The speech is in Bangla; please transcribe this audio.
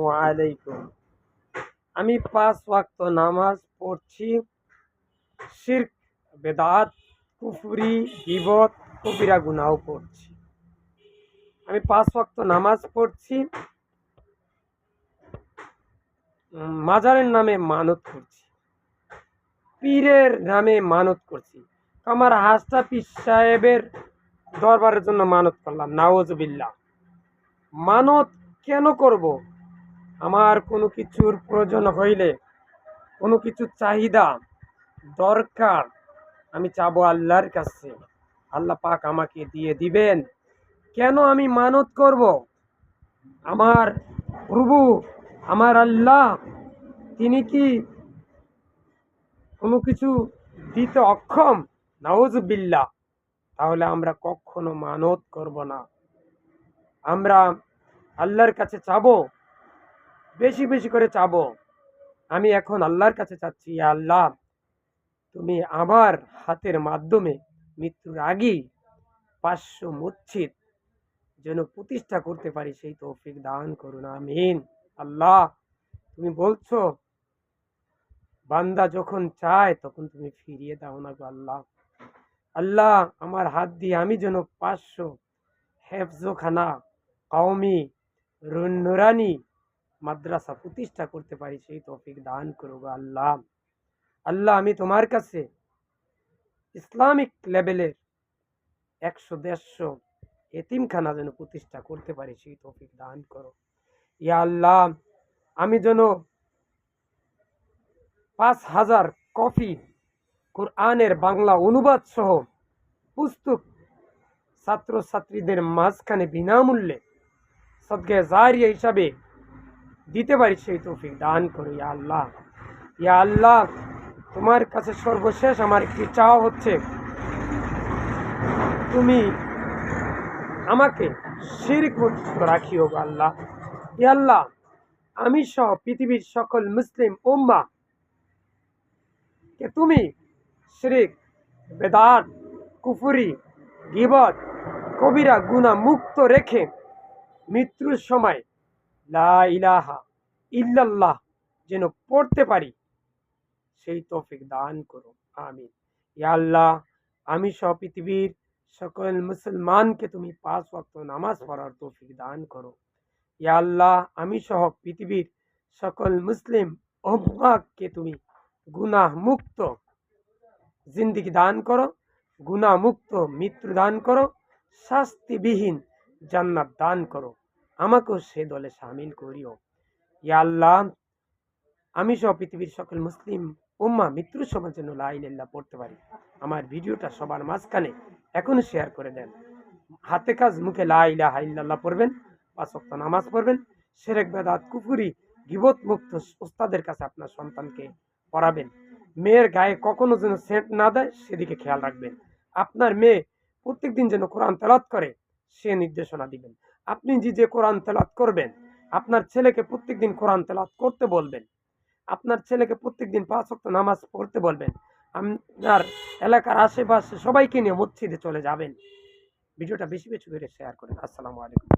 আলাইকুম আমি পাঁচ ওয়াক্ত নামাজ পড়ছি। শির্ক, বেদাত, কুফুরি, গিবত, কবিরা গুনাও পড়ছি। আমি পাঁচ ওয়াক্ত নামাজ পড়ছি। মাজারের নামে মানত করছি। পীরের নামে মানত করছি। আমার হাসটা পীর সাহেবের দরবারের জন্য মানত করলাম। নাওজবিল্লা মানত কেন করব? আমার কোনো কিছুর প্রয়োজন হইলে, কোনো কিছুর চাহিদা, দরকার, আমি চাবো আল্লাহর কাছে। আল্লাহ পাক আমাকে দিয়ে দিবেন। কেন আমি মানত করব? আমার প্রভু, আমার আল্লাহ, তিনি কি কোনো কিছু দিতে অক্ষম? নাউজবিল্লা তাহলে আমরা কখনো মানত করব না। আমরা আল্লাহর কাছে চাবো বেশি বেশি করে চাবো। আমি এখন আল্লাহর কাছে চাচ্ছি আল্লাহ, তুমি আমার হাতের মাধ্যমে মৃত্যুর আগেই পাঁচশো মসজিদ যেন প্রতিষ্ঠা করতে পারি, সেই তৌফিক দান করুন, আমিন। আল্লাহ, তুমি বলছো, বান্দা যখন চায় তখন তুমি ফিরিয়ে দাও না আল্লাহ। আল্লাহ, আমার হাত দিয়ে আমি যেন পাঁচশো হেফজোখানা, কওমি রুন- নুরানি মাদ্রাসা প্রতিষ্ঠা করতে পারি, সেই তৌফিক দান করো আল্লাহ। আল্লাহ, আমি তোমার কাছে ইসলামিক লেভেলের একশো, দেড়শো এতিমখানা যেন প্রতিষ্ঠা করতে পারি, সেই তৌফিক দান করো। ইয়া আল্লাহ, আমি যেন পাঁচ হাজার কপি কোরআনের বাংলা অনুবাদ সহ পুস্তক ছাত্রছাত্রীদের মাঝখানে বিনামূল্যে সদকে জারিয়া হিসাবে দিতে পারি সেই তৌফিক দান করো, ইয়া আল্লাহ। ইয়া আল্লাহ, তোমার কাছে সর্বশেষ আমার একটি চাওয়া হচ্ছে, তুমি আমাকে শিরিক মুক্ত রাখিও আল্লাহ। ইয়া আল্লাহ, আমি সহ পৃথিবীর সকল মুসলিম উম্মা কে তুমি শিরিক, বেদাত, কুফুরি, গিবত, কবিরা গুনা মুক্ত রেখে মৃত্যুর সময় লা ইলাহা ইল্লাল্লাহ যেন পড়তে পারি, সেই তৌফিক দান করো আমিন। আল্লাহ, আমি সহ পৃথিবীর সকল মুসলমানকে তুমি পাঁচ ওয়াক্ত নামাজ পড়ার তৌফিক দান করো। আল্লাহ, আমি সহ পৃথিবীর সকল মুসলিম উম্মাহকে তুমি গুনাহ মুক্ত জিন্দিগি দান করো গুনাহ মুক্ত মৃত্যু দান করো, শাস্তিবিহীন জান্নাত দান করো। আমাকেও সে দলে সামিল করিও। ইয়া আল্লাহ, আমি সহ পৃথিবীর সকল মুসলিম উম্মা মৃত্যুর সময় যেন লাইল্লাহ পড়তে পারি। আমার ভিডিওটা সবার মাঝখানে এখনই শেয়ার করে দেন। হাতে কাজ মুখে লাইলা হাইল্লাহ পড়বেন, পাঁচ ওয়াক্ত নামাজ পড়বেন, সেরেক বেদাত, কুফুরি, গিবত মুক্ত ওস্তাদের কাছে আপনার সন্তানকে পড়াবেন। মেয়ের গায়ে কখনো যেন সেন্ট না দেয়, সেদিকে খেয়াল রাখবেন। আপনার মেয়ে প্রত্যেকদিন যেন কোরআন তেলাত করে, সে নির্দেশনা দিবেন। আপনি যে যে কোরআন তেলাত করবেন, আপনার ছেলেকে প্রত্যেক দিন কোরআন তেলাত করতে বলবেন, আপনার ছেলেকে প্রত্যেক দিন পাঁচ অক্ট নামাজ পড়তে বলবেন, আপনার এলাকার আশেপাশে সবাইকে নিয়ে মসজিদে চলে যাবেন। ভিডিওটা বেশি বেশি করে শেয়ার করেন। আসসালামু আলাইকুম।